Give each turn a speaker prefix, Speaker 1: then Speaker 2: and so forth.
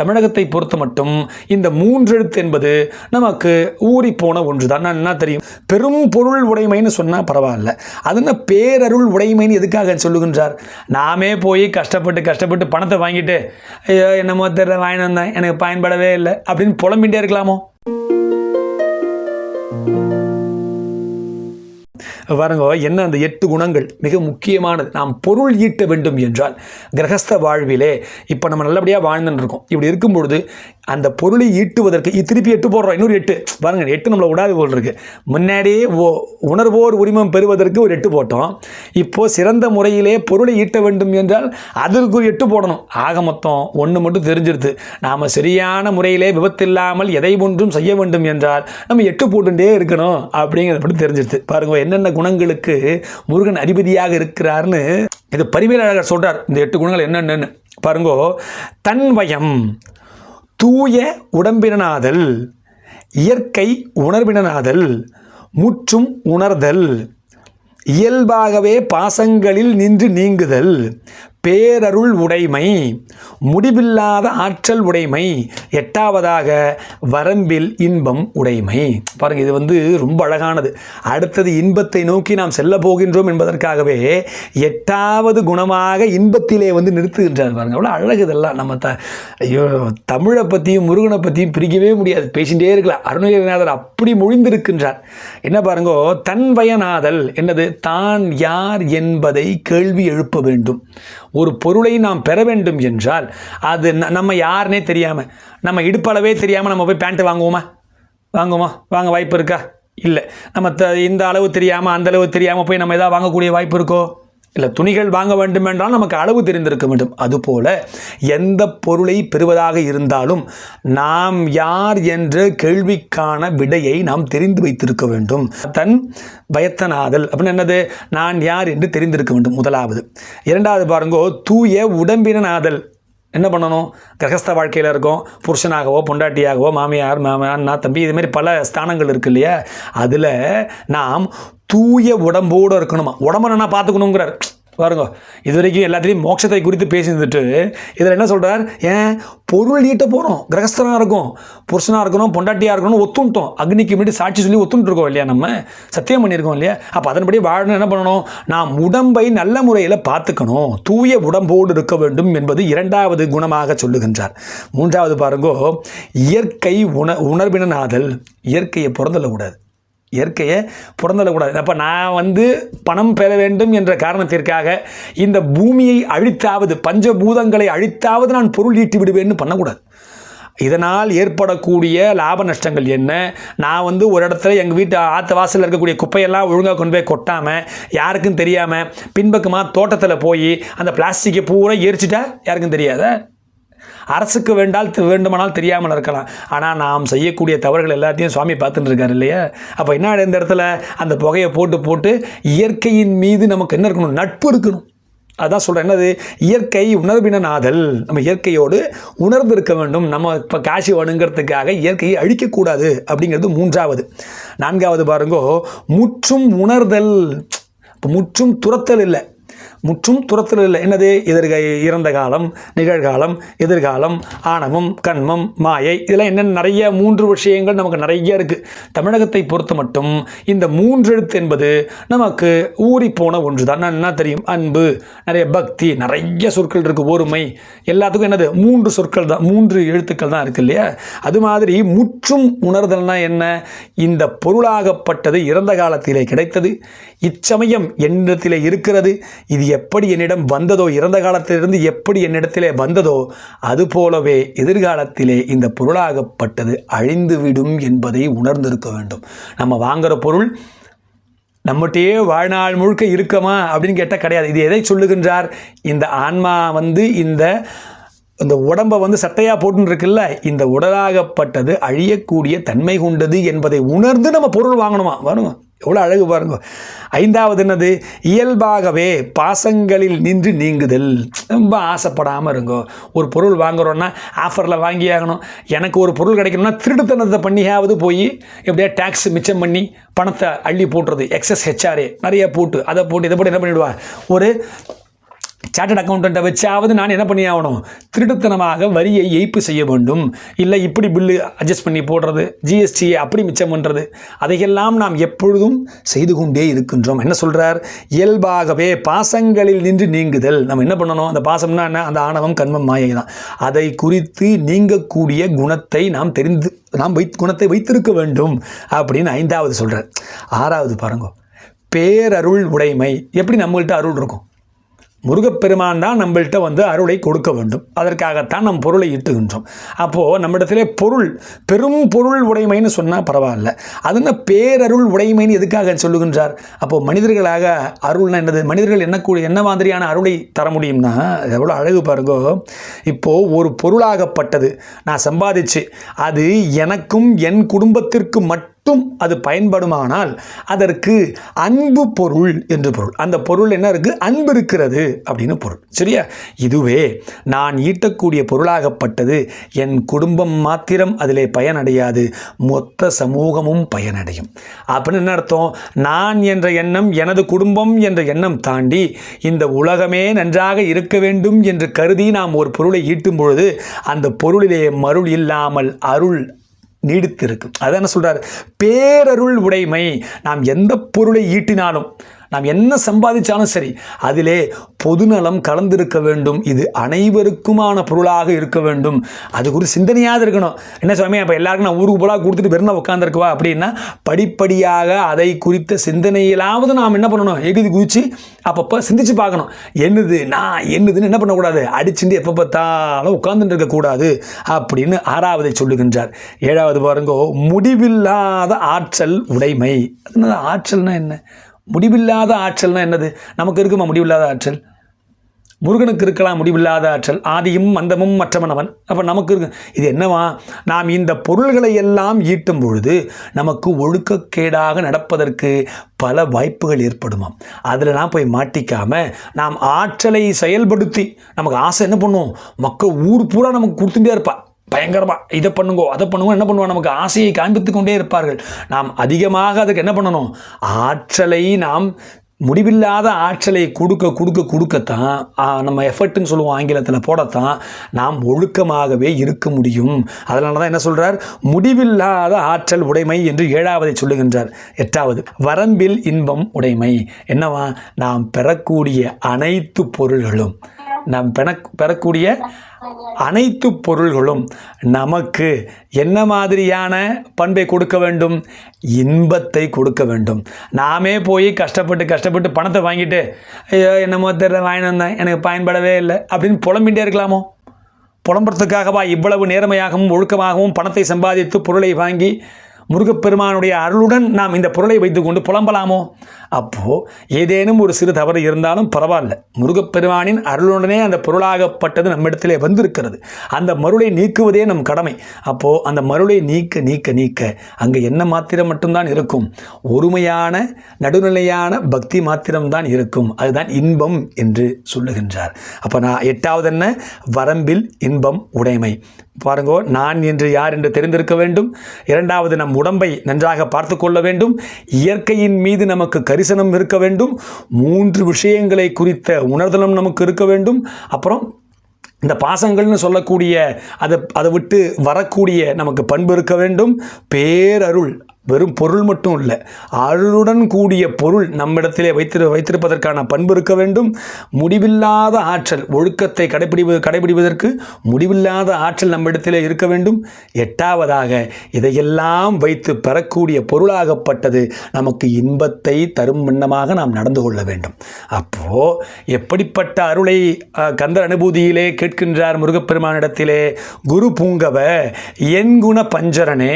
Speaker 1: தமிழகத்தை பொறுத்த மட்டும் இந்த மூன்றெழுத்து என்பது நமக்கு ஊறி போன ஒன்று தான் நான் என்ன தெரியும்? பெரும் பொருள் உடைமைன்னு சொன்னால் பரவாயில்ல. அது என்ன பேரருள் உடைமைன்னு எதுக்காக சொல்லுகின்றார்? நாமே போய் கஷ்டப்பட்டு கஷ்டப்பட்டு பணத்தை வாங்கிட்டு ஐயோ என்னமோ தெரியல வாங்கிட்டு வந்தேன் எனக்கு பயன்படவே இல்லை அப்படின்னு புலம்பிகிட்டே இருக்கலாமோ? பாருங்க என்ன அந்த எட்டு குணங்கள்? மிக முக்கியமானது. நாம் பொருள் ஈட்ட வேண்டும் என்றால் கிரகஸ்த வாழ்விலே இப்போ நம்ம நல்லபடியாக வாழ்ந்துன்னு இருக்கோம். இப்படி இருக்கும் பொழுது அந்த பொருளை ஈட்டுவதற்கு திருப்பி எட்டு போடுறோம் இன்னொரு எட்டு. பாருங்க எட்டு நம்மளை விடாது போல் இருக்கு. முன்னாடியே ஓ- உணர்வோர் உரிமம் பெறுவதற்கு ஒரு எட்டு போட்டோம். இப்போது சிறந்த முறையிலே பொருளை ஈட்ட வேண்டும் என்றால் அதற்கு ஒரு எட்டு போடணும். ஆக மொத்தம் ஒன்று மட்டும் தெரிஞ்சிருது. நாம் சரியான முறையிலே விபத்தில்லாமல் எதை ஒன்றும் செய்ய வேண்டும் என்றால் நம்ம எட்டு போட்டுட்டே இருக்கணும் அப்படிங்கிறத மட்டும் தெரிஞ்சிருது. பாருங்க என்னென்ன குணங்களுக்கு முருகன் அதிபதியாக இருக்கிறார்னு இது பரிமையாளர் சொல்கிறார் இந்த எட்டு குணங்கள் என்னென்னு பாருங்கோ தன்வயம். தூய உடம்பினனாதல் இயற்கை உணர்வினனாதல் முற்றும் உணர்தல் இயல்பாகவே பாசங்களில் நின்று நீங்குதல் பேரருள் உடைமை முடிவில்லாத ஆற்றல் உடைமை எட்டாவதாக வரம்பில் இன்பம் உடைமை. பாருங்கள் இது வந்து ரொம்ப அழகானது. அடுத்தது இன்பத்தை நோக்கி நாம் செல்ல போகின்றோம் என்பதற்காகவே எட்டாவது குணமாக இன்பத்திலே வந்து நிறுத்துகின்றார் பாருங்க. அவ்வளோ அழகு இதெல்லாம். நம்ம த ஐயோ தமிழை பற்றியும் முருகனை பற்றியும் பிரிக்கவே முடியாது. பேசிகிட்டே இருக்கலாம். அருணகிரிநாதர் அப்படி மொழிந்திருக்கின்றார். என்ன பாருங்கோ தன்வயநாதல் என்னது தான் யார் என்பதை கேள்வி எழுப்ப வேண்டும். ஒரு பொருளை நாம் பெற வேண்டும் என்றால் அது நம்ம யாருனே தெரியாமல் நம்ம இடுப்பளவே தெரியாமல் நம்ம போய் பேண்ட்டு வாங்குவோமா? வாங்குவோமா? வாங்க வாய்ப்பு இருக்கா? இல்லை. நம்ம த இந்த அளவு தெரியாமல் அந்த அளவு தெரியாமல் போய் நம்ம எதாவது வாங்கக்கூடிய வாய்ப்பு இருக்கோ? இல்லை துணிகள் வாங்க வேண்டும் என்றால் நமக்கு அளவு தெரிந்திருக்க வேண்டும். அதுபோல எந்த பொருளை பெறுவதாக இருந்தாலும் நாம் யார் என்ற கேள்விக்கான விடையை நாம் தெரிந்து வைத்திருக்க வேண்டும். தன் பயத்தனாதல் அப்படின்னு என்னது? நான் யார் என்று தெரிந்திருக்க வேண்டும் முதலாவது. இரண்டாவது பாருங்கோ தூய உடம்பினாதல் என்ன பண்ணணும்? கிரகஸ்த வாழ்க்கையில் இருக்கோம். புருஷனாகவோ பொண்டாட்டியாகவோ மாமியார் மாமா அண்ணா தம்பி இதுமாரி பல ஸ்தானங்கள் இருக்கு இல்லையா? அதில் நாம் தூய உடம்போடு இருக்கணுமா? உடம்ப நான் பார்த்துக்கணுங்கிறார். பாருங்க இது வரைக்கும் எல்லாத்துலேயும் மோட்சத்தை குறித்து பேசியிருந்துட்டு இதில் என்ன சொல்கிறார் ஏன்? பொருள் நீட்ட போகிறோம் கிரகஸ்தனாக இருக்கும் புருஷனாக இருக்கணும் பொண்டாட்டியாக இருக்கணும் ஒத்துண்டோம் அக்னிக்கு முன்னாடி சாட்சி சொல்லி ஒத்துட்டுருக்கோம் இல்லையா நம்ம? சத்தியம் பண்ணியிருக்கோம் இல்லையா? அப்போ அதன்படி வாழணும் என்ன பண்ணணும்? நாம் உடம்பை நல்ல முறையில் பார்த்துக்கணும். தூய உடம்போடு இருக்க வேண்டும் என்பது இரண்டாவது குணமாக சொல்லுகின்றார். மூன்றாவது பாருங்கோ இயற்கை உண உணர்வினாதல் இயற்கையை பிறந்தல கூடாது. இயற்கையை புறந்தள்ளக்கூடாது. அப்போ நான் வந்து பணம் பெற வேண்டும் என்ற காரணத்திற்காக இந்த பூமியை அழித்தாவது பஞ்சபூதங்களை அழித்தாவது நான் பொருள் ஈட்டி விடுவேன்னு பண்ணக்கூடாது. இதனால் ஏற்படக்கூடிய லாப நஷ்டங்கள் என்ன? நான் வந்து ஒரு இடத்துல எங்கள் வீட்டு ஆற்று வாசலில் இருக்கக்கூடிய குப்பையெல்லாம் ஒழுங்காக கொண்டு போய் கொட்டாமல் யாருக்கும் தெரியாமல் பின்பக்கமாக தோட்டத்தில் போய் அந்த பிளாஸ்டிக்கை பூரா எரிச்சிட்டா யாருக்கும் தெரியாதா? அரசுக்கு வேண்டால் வேண்டுமானால் தெரியாமல் இருக்கலாம். ஆனால் நாம் செய்யக்கூடிய தவறுகள் எல்லாத்தையும் சுவாமி பார்த்துட்டு இருக்காரு இல்லையா? அப்போ என்ன இந்த இடத்துல? அந்த புகையை போட்டு போட்டு இயற்கையின் மீது நமக்கு என்ன இருக்கணும்? நட்பு இருக்கணும். அதான் சொல்கிறேன் என்னது? இயற்கை உணர்வினாதல் நம்ம இயற்கையோடு உணர்ந்து இருக்க வேண்டும். நம்ம இப்போ காசி வணுங்கிறதுக்காக இயற்கையை அழிக்கக்கூடாது அப்படிங்கிறது மூன்றாவது. நான்காவது பாருங்கோ முற்றும் உணர்தல். இப்போ முற்றும் துரத்தல் இல்லை. முற்றும் துரத்தல் இல்லை. என்னது? எதிர்கை இறந்த காலம் நிகழ்காலம் எதிர்காலம் ஆணவம் கண்மம் மாயை இதெல்லாம் என்னென்ன நிறைய மூன்று விஷயங்கள் நமக்கு நிறைய இருக்குது தமிழகத்தை பொறுத்த மட்டும் இந்த மூன்று எழுத்து என்பது நமக்கு ஊறி போன ஒன்று தான் நான் என்ன தெரியும்? அன்பு நிறைய பக்தி நிறைய சொற்கள் இருக்குது ஒருமை எல்லாத்துக்கும் என்னது? மூன்று சொற்கள் தான் மூன்று எழுத்துக்கள் தான் இருக்குது இல்லையா? அது மாதிரி முற்றும் உணர்தல்னா என்ன? இந்த பொருளாகப்பட்டது இறந்த காலத்திலே கிடைத்தது இச்சமயம் என்னிடத்திலே இருக்கிறது இது எப்படி என்னிடம் வந்ததோ இறந்த காலத்திலிருந்து எப்படி என்னிடத்திலே வந்ததோ அதுபோலவே எதிர்காலத்திலே இந்த பொருளாகப்பட்டது அழிந்துவிடும் என்பதை உணர்ந்திருக்க வேண்டும். நம்ம வாங்குகிற பொருள் நம்மகிட்டயே வாழ்நாள் முழுக்க இருக்கமா அப்படின்னு கேட்டால் கிடையாது. இது எதை சொல்லுகின்றார்? இந்த ஆன்மா வந்து இந்த இந்த உடம்பை வந்து சட்டையாக போட்டுன்னு இருக்குல்ல இந்த உடலாகப்பட்டது அழியக்கூடிய தன்மை கொண்டது என்பதை உணர்ந்து நம்ம பொருள் வாங்கணுமா? வரணும் எவ்வளோ அழகு பாருங்க. ஐந்தாவது என்னது? இயல்பாகவே பாசங்களில் நின்று நீங்குதல். ரொம்ப ஆசைப்படாமல் இருங்கோ. ஒரு பொருள் வாங்குகிறோன்னா ஆஃபரில் வாங்கி ஆகணும் எனக்கு ஒரு பொருள் கிடைக்கணும்னா திருடுத்தனத்தை பண்ணியாவது போய் எப்படியா டேக்ஸ் மிச்சம் பண்ணி பணத்தை அள்ளி போட்டுறது. எக்ஸஸ் ஹெச்ஆர்ஏ நிறைய போட்டு அதை போட்டு இதை போட்டு என்ன பண்ணிவிடுவா ஒரு சார்ட்டட் அக்கௌண்டண்ட்டை வச்சாவது நான் என்ன பண்ணி ஆகணும் திருட்டுத்தனமாக வரியை ஏய்ப்பு செய்ய வேண்டும். இல்லை இப்படி பில்லு அட்ஜஸ்ட் பண்ணி போடுறது ஜிஎஸ்டியை அப்படி மிச்சம் பண்ணுறது அதையெல்லாம் நாம் எப்பொழுதும் செய்து கொண்டே இருக்கின்றோம். என்ன சொல்கிறார் இயல்பாகவே பாசங்களில் நின்று நீங்குதல். நம்ம என்ன பண்ணணும்? அந்த பாசம்னா என்ன? அந்த ஆணவம் கண்மம் மாயை தான். அதை குறித்து நீங்கக்கூடிய குணத்தை நாம் தெரிந்து நாம் வை குணத்தை வைத்திருக்க வேண்டும் அப்படின்னு ஐந்தாவது சொல்கிறார் ஆறாவது பாருங்க. பேரருள் உடைமை. எப்படி நம்மள்கிட்ட அருள் இருக்கும்? முருகப்பெருமான் தான் நம்மள்கிட்ட வந்து அருளை கொடுக்க வேண்டும். அதற்காகத்தான் நம் பொருளை ஈட்டுகின்றோம். அப்போது நம்மிடத்திலே பொருள் பெரும் பொருள் உடைமைன்னு சொன்னால் பரவாயில்ல. அது என்ன பேரருள் உடைமைன்னு எதுக்காக சொல்லுகின்றார்? அப்போது மனிதர்களாக அருள்னா என்னது? மனிதர்கள் என்ன கூ என்ன மாதிரியான அருளை தர முடியும்னா எவ்வளோ அழகு பாருங்கோ. இப்போது ஒரு பொருளாகப்பட்டது. நான் சம்பாதிச்சு அது எனக்கும் என் குடும்பத்திற்கு மட்டும் மட்டும் அது பயன்படுமானால் அதற்கு அன்பு பொருள் என்று பொருள். அந்த பொருள் என்ன இருக்குது அன்பு இருக்கிறது அப்படின்னு பொருள். சரியா? இதுவே நான் ஈட்டக்கூடிய பொருளாகப்பட்டது. என் குடும்பம் மாத்திரம் அதிலே பயனடையாது. மொத்த சமூகமும் பயனடையும். அப்படின்னு என்ன அர்த்தம்? நான் என்ற எண்ணம் எனது குடும்பம் என்ற எண்ணம் தாண்டி இந்த உலகமே நன்றாக இருக்க வேண்டும் என்று கருதி நாம் ஒரு பொருளை ஈட்டும் பொழுது அந்த பொருளிலே மருள் இல்லாமல் அருள் நீடித்திருக்கும் அதான் என்ன சொல்கிறார் பேரருள் உடைமை. நாம் எந்த பொருளை ஈட்டினாலும் நாம் என்ன சம்பாதிச்சாலும் சரி அதிலே பொதுநலம் கலந்திருக்க வேண்டும். இது அனைவருக்குமான பொருளாக இருக்க வேண்டும். அது குறித்து சிந்தனையாக இருக்கணும். என்ன சுவாமி அப்போ எல்லாருக்கும் நான் ஊருக்கு போலாக கொடுத்துட்டு வெறும் உட்காந்துருக்குவா அப்படின்னா படிப்படியாக அதை குறித்த சிந்தனையிலாவது நாம் என்ன பண்ணணும்? எகுதி குதிச்சு அப்பப்போ சிந்திச்சு பார்க்கணும். என்னது நான் என்னதுன்னு என்ன பண்ணக்கூடாது? அடிச்சுட்டு எப்போ பார்த்தாலும் உட்கார்ந்துட்டு இருக்கக்கூடாது அப்படின்னு ஆறாவதை சொல்லுகின்றார். ஏழாவது பாருங்கோ முடிவில்லாத ஆற்றல் உடைமை. அது ஆற்றல்னா என்ன? முடிவில்லாத ஆற்றல்னா என்னது? நமக்கு இருக்குமா முடிவில்லாத ஆற்றல்? முருகனுக்கு இருக்கலாம் முடிவில்லாத ஆற்றல். ஆதியும் மந்தமும் மற்றவனவன். அப்போ நமக்கு இருக்கு. இது என்னவா? நாம் இந்த பொருள்களை எல்லாம் ஈட்டும் பொழுது நமக்கு ஒழுக்கக்கேடாக நடப்பதற்கு பல வாய்ப்புகள் ஏற்படுமாம். அதில் நான் போய் மாட்டிக்காமல் நாம் ஆற்றலை செயல்படுத்தி நமக்கு ஆசை என்ன பண்ணுவோம்? மக்கள் ஊர் பூரா நமக்கு கொடுத்துட்டே இருப்பாள் பயங்கரமாக இதை பண்ணுங்கோ அதை பண்ணுங்கோ என்ன பண்ணுவோம்? நமக்கு ஆசையை காண்பித்து கொண்டே இருப்பார்கள். நாம் அதிகமாக அதுக்கு என்ன பண்ணணும்? ஆற்றலை நாம் முடிவில்லாத ஆற்றலை கொடுக்க கொடுக்க கொடுக்கத்தான் நம்ம எஃபர்ட்டுன்னு சொல்லுவோம் ஆங்கிலத்தில் போடத்தான் நாம் ஒழுக்கமாகவே இருக்க முடியும். அதனால தான் என்ன சொல்கிறார் முடிவில்லாத ஆற்றல் உடைமை என்று ஏழாவதை சொல்லுகின்றார். எட்டாவது வரம்பில் இன்பம் உடைமை. என்னவா? நாம் பெறக்கூடிய அனைத்து பொருள்களும் நாம் பெற பெறக்கூடிய அனைத்து பொருள்களும் நமக்கு என்ன மாதிரியான பண்பை கொடுக்க வேண்டும்? இன்பத்தை கொடுக்க வேண்டும். நாமே போய் கஷ்டப்பட்டு கஷ்டப்பட்டு பணத்தை வாங்கிட்டு ஐயோ என்னமோ தெரியல வாங்கிட்டு வந்தேன் எனக்கு பயன்படவே இல்லை அப்படின்னு புலம்பிகிட்டே இருக்கலாமோ? புலம்புறதுக்காகவா இவ்வளவு நேர்மையாகவும் ஒழுக்கமாகவும் பணத்தை சம்பாதித்து பொருளை வாங்கி முருகப்பெருமானுடைய அருளுடன் நாம் இந்த பொருளை வைத்துக்கொண்டு புலம்பலாமோ? அப்போது ஏதேனும் ஒரு சிறு தவறு இருந்தாலும் பரவாயில்ல. முருகப்பெருமானின் அருளுடனே அந்த பொருளாகப்பட்டது நம்மிடத்திலே வந்திருக்கிறது. அந்த மருளை நீக்குவதே நம் கடமை. அப்போது அந்த மருளை நீக்க நீக்க நீக்க அங்கே என்ன மாத்திரம் மட்டும்தான் இருக்கும்? ஒருமையான நடுநிலையான பக்தி மாத்திரம்தான் இருக்கும். அதுதான் இன்பம் என்று சொல்லுகின்றார். அப்போ நான் எட்டாவது என்ன? வரம்பில் இன்பம் உடைமை. பாருங்கோ நான் என்று யார் என்று தெரிந்திருக்க வேண்டும்? இரண்டாவது நம் உடம்பை நன்றாக பார்த்து கொள்ள வேண்டும். இயற்கையின் மீது நமக்கு கரிசனம் இருக்க வேண்டும். மூன்று விஷயங்களை குறித்த உணர்தலும் நமக்கு இருக்க வேண்டும். அப்புறம் இந்த பாசங்கள்னு சொல்லக்கூடிய அதை அதை விட்டு வரக்கூடிய நமக்கு பண்பு இருக்க வேண்டும். பேரருள் வெறும் பொருள் மட்டும் இல்லை அருளுடன் கூடிய பொருள் நம்மிடத்திலே வைத்திரு வைத்திருப்பதற்கான பண்பு இருக்க வேண்டும். முடிவில்லாத ஆற்றல் ஒழுக்கத்தை கடைபிடிப்பது கடைபிடிப்பதற்கு முடிவில்லாத ஆற்றல் நம்மிடத்திலே இருக்க வேண்டும். எட்டாவதாக இதையெல்லாம் வைத்து பெறக்கூடிய பொருளாகப்பட்டது நமக்கு இன்பத்தை தரும் வண்ணமாக நாம் நடந்து கொள்ள வேண்டும். அப்போது எப்படிப்பட்ட அருளை கந்தர் அனுபூதியிலே கேட்கின்றார் முருகப்பெருமானிடத்திலே குரு பூங்கவ என் குண பஞ்சரனே.